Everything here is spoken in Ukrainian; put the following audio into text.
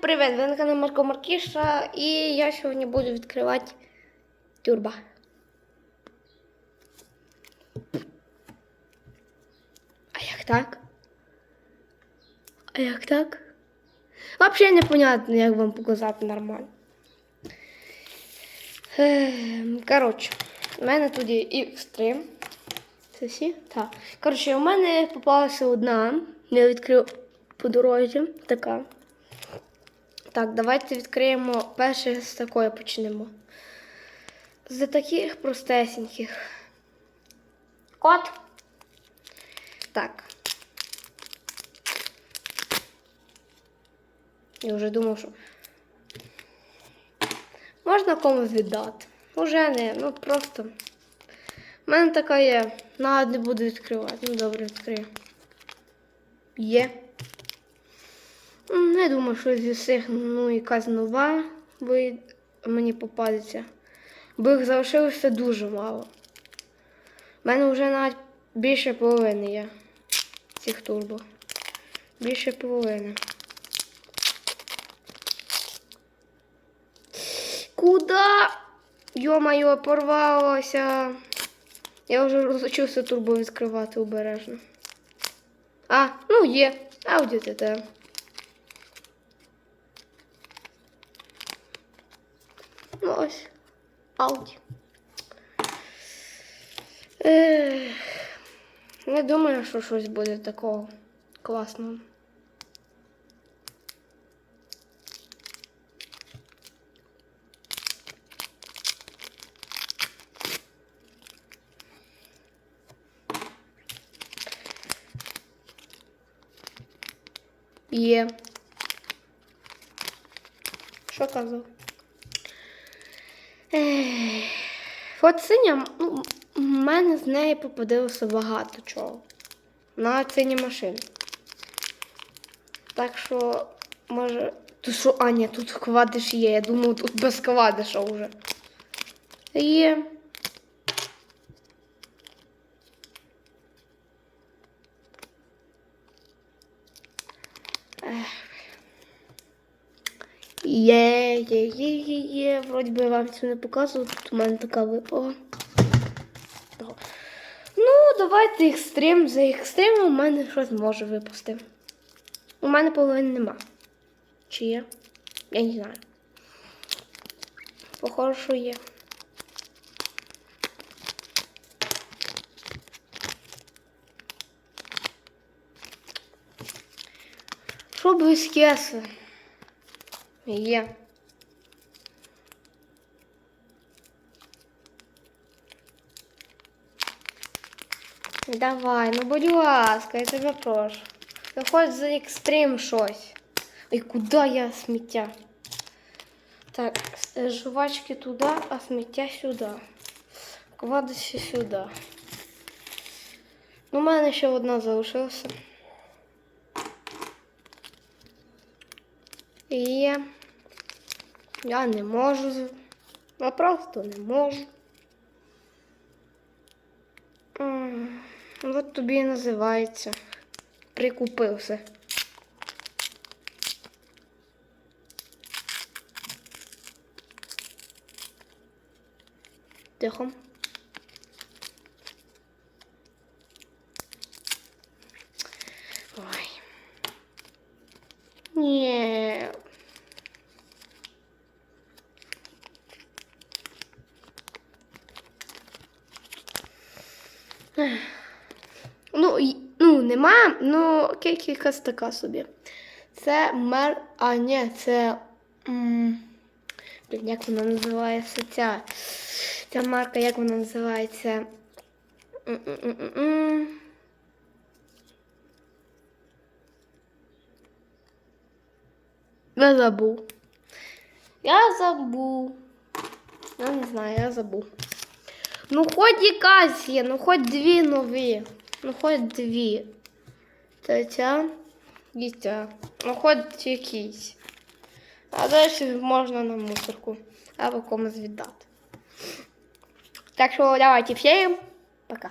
привіт! Ви на каналі Марко Маркіша і я сьогодні буду відкривати тюрба. А як так? А як так? Взагалі непонятно, як вам показати нормально. Ем, Коротше, у мене тут є X3. Це всі? Так. Коротше, у мене попалася одна. Я відкрив по дорозі. Така. Так, давайте відкриємо перше з такої почнемо. З таких простесеньких. Кот. Так. Я вже думав, що. Можна комусь віддати. Уже не, ну просто. У мене така є. Навіть не буду відкривати. Ну добре, відкрию. Є. Не думаю, що зі всіх ну, якась нова мені попадеться. Бо їх залишилося дуже мало. У мене вже навіть більше половини є цих турбо. Більше половини. Куда? Йо-моє, порвалося. Я вже розучився турбо відкривати обережно. А, ну є. Аудіо ТТ. Ну ось. Ауді. Ех, не думаю, що щось буде такого класного. Є. Що казав? Ех, От синя, ну, в мене з неї попадилося багато чого. На сині машини. Так що, може. Тут що, а, ні, тут квадиш є. Я думаю, тут без квадиша вже. Є. Є, є, є, є, є. Вроді би я вам цю не показував, тут у мене така випала. Ну, давайте екстрим. За екстримом у мене щось може випасти. У мене половини нема. Чи є? Я не знаю. Похоже, що є. Що кеси? Є. Давай, ну будь ласка, я тебе прошу. Ну хоч за екстрим щось. Ой, куди я сміття? Так, е, жувачки туди, а сміття сюди. Кладуся сюди. Ну, у мене ще одна залишилася. Є. Я не можу. Я просто не можу. От тобі і називається. Прикупився. Тихо. Ой. Ні. Ну, ну, нема, ну кейк якась така собі. Це мер. А, ні, це. м, Блін, як вона називається ця. Ця марка, як вона називається? М-м-м-м-м. Я забув. Я забув. Я не знаю, я забув. Ну, хоч якась є, ну хоч дві нові. Ну, хоч дві. Та ця і ця. Ну, хоч якісь. А далі можна на мусорку або комусь віддати. Так що давайте всім пока.